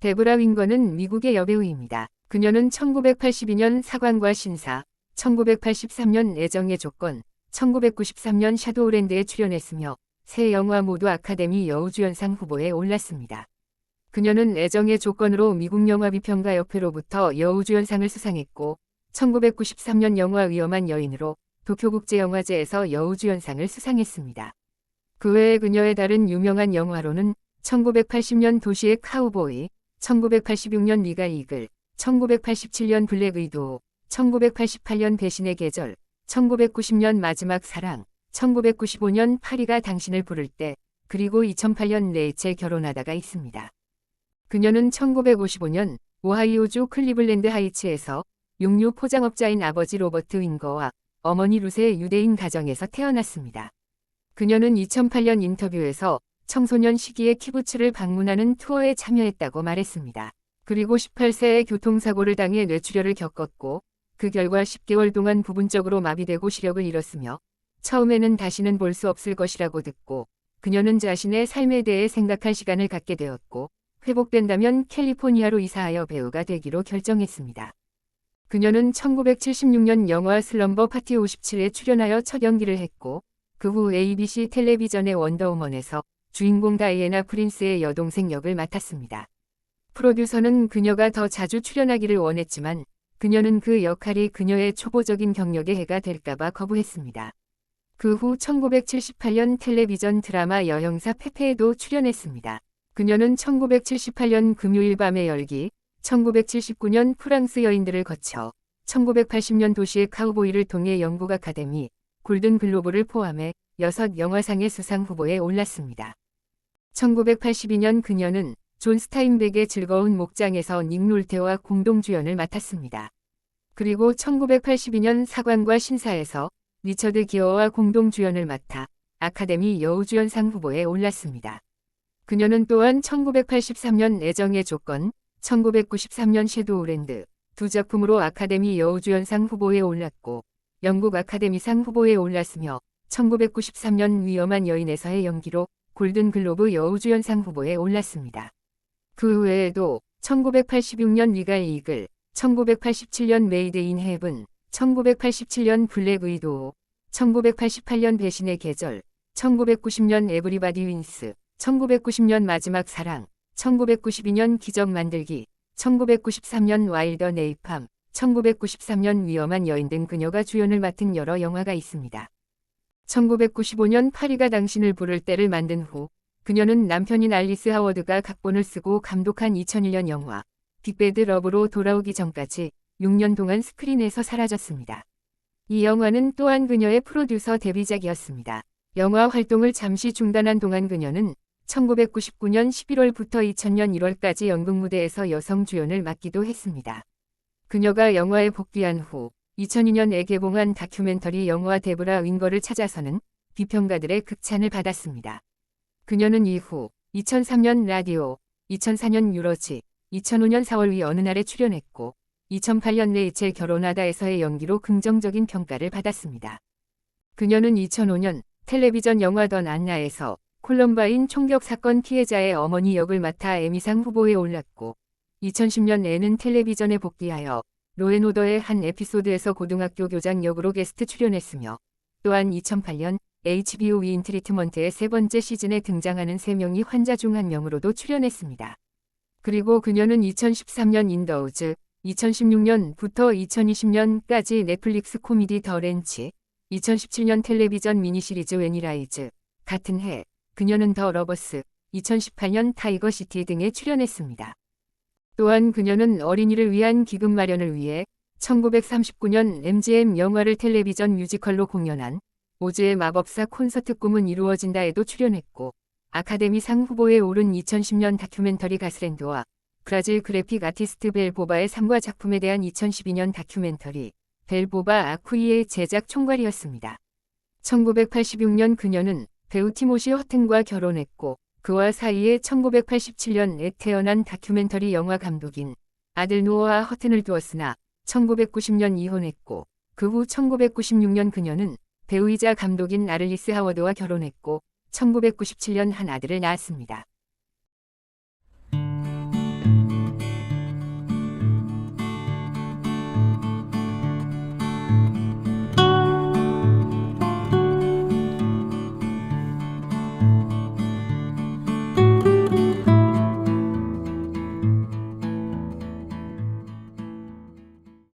데브라 윙거는 미국의 여배우입니다. 그녀는 1982년 사관과 신사, 1983년 애정의 조건, 1993년 샤도우랜드에 출연했으며 세 영화 모두 아카데미 여우주연상 후보에 올랐습니다. 그녀는 애정의 조건으로 미국 영화 비평가 협회로부터 여우주연상을 수상했고 1993년 영화 위험한 여인으로 도쿄국제영화제에서 여우주연상을 수상했습니다. 그 외에 그녀의 다른 유명한 영화로는 1980년 도시의 카우보이, 1986년 리가 이글, 1987년 블랙 의도, 1988년 배신의 계절, 1990년 마지막 사랑, 1995년 파리가 당신을 부를 때, 그리고 2008년 레이첼 결혼하다가 있습니다. 그녀는 1955년 오하이오주 클리블랜드 하이츠에서 육류 포장업자인 아버지 로버트 윙거와 어머니 루세의 유대인 가정에서 태어났습니다. 그녀는 2008년 인터뷰에서 청소년 시기에 키부츠를 방문하는 투어에 참여했다고 말했습니다. 그리고 18세에 교통사고를 당해 뇌출혈을 겪었고 그 결과 10개월 동안 부분적으로 마비되고 시력을 잃었으며 처음에는 다시는 볼 수 없을 것이라고 듣고 그녀는 자신의 삶에 대해 생각할 시간을 갖게 되었고 회복된다면 캘리포니아로 이사하여 배우가 되기로 결정했습니다. 그녀는 1976년 영화 슬럼버 파티 57에 출연하여 첫 연기를 했고 그 후 ABC 텔레비전의 원더우먼에서 주인공 다이애나 프린스의 여동생 역을 맡았습니다. 프로듀서는 그녀가 더 자주 출연하기를 원했지만 그녀는 그 역할이 그녀의 초보적인 경력에 해가 될까봐 거부했습니다. 그 후 1978년 텔레비전 드라마 여형사 페페에도 출연했습니다. 그녀는 1978년 금요일 밤의 열기, 1979년 프랑스 여인들을 거쳐 1980년 도시의 카우보이를 통해 영국 아카데미, 골든 글로브를 포함해 6 영화상의 수상 후보에 올랐습니다. 1982년 그녀는 존 스타인백의 즐거운 목장에서 닉 롤테와 공동 주연을 맡았습니다. 그리고 1982년 사관과 신사에서 리처드 기어와 공동 주연을 맡아 아카데미 여우주연상 후보에 올랐습니다. 그녀는 또한 1983년 애정의 조건, 1993년 섀도우랜드 두 작품으로 아카데미 여우주연상 후보에 올랐고 영국 아카데미상 후보에 올랐으며 1993년 위험한 여인에서의 연기로 골든 글로브 여우주연상 후보에 올랐습니다. 그 외에도 1986년 리갈 이글, 1987년 메이드 인 헤븐, 1987년 블랙 의도, 1988년 배신의 계절, 1990년 에브리바디 윈스, 1990년 마지막 사랑, 1992년 기적 만들기, 1993년 와일더 네이팜, 1993년 위험한 여인 등 그녀가 주연을 맡은 여러 영화가 있습니다. 1995년 파리가 당신을 부를 때를 만든 후 그녀는 남편인 알리스 하워드가 각본을 쓰고 감독한 2001년 영화 빅배드 러브로 돌아오기 전까지 6년 동안 스크린에서 사라졌습니다. 이 영화는 또한 그녀의 프로듀서 데뷔작이었습니다. 영화 활동을 잠시 중단한 동안 그녀는 1999년 11월부터 2000년 1월까지 연극 무대에서 여성 주연을 맡기도 했습니다. 그녀가 영화에 복귀한 후 2002년에 개봉한 다큐멘터리 영화 데브라 윙거를 찾아서는 비평가들의 극찬을 받았습니다. 그녀는 이후 2003년 라디오, 2004년 유로지, 2005년 4월 위 어느 날에 출연했고 2008년 레이첼 결혼하다에서의 연기로 긍정적인 평가를 받았습니다. 그녀는 2005년 텔레비전 영화 던 안나에서 콜럼바인 총격 사건 피해자의 어머니 역을 맡아 에미상 후보에 올랐고 2010년에는 텔레비전에 복귀하여 로에노더의 한 에피소드에서 고등학교 교장 역으로 게스트 출연했으며 또한 2008년 HBO 위인 트리트먼트의 세 번째 시즌에 등장하는 3명이 환자 중 한 명으로도 출연했습니다. 그리고 그녀는 2013년 인더우즈, 2016년부터 2020년까지 넷플릭스 코미디 더 렌치, 2017년 텔레비전 미니시리즈 웨니라이즈, 같은 해 그녀는 더 러버스, 2018년 타이거 시티 등에 출연했습니다. 또한 그녀는 어린이를 위한 기금 마련을 위해 1939년 MGM 영화를 텔레비전 뮤지컬로 공연한 오즈의 마법사 콘서트 꿈은 이루어진다에도 출연했고 아카데미상 후보에 오른 2010년 다큐멘터리 가스랜드와 브라질 그래픽 아티스트 벨보바의 삶과 작품에 대한 2012년 다큐멘터리 벨보바 아쿠이의 제작 총괄이었습니다. 1986년 그녀는 배우 티모시 허튼과 결혼했고 그와 사이에 1987년에 태어난 다큐멘터리 영화 감독인 아들 노아 허튼을 두었으나 1990년 이혼했고 그 후 1996년 그녀는 배우이자 감독인 아를리스 하워드와 결혼했고 1997년 한 아들을 낳았습니다.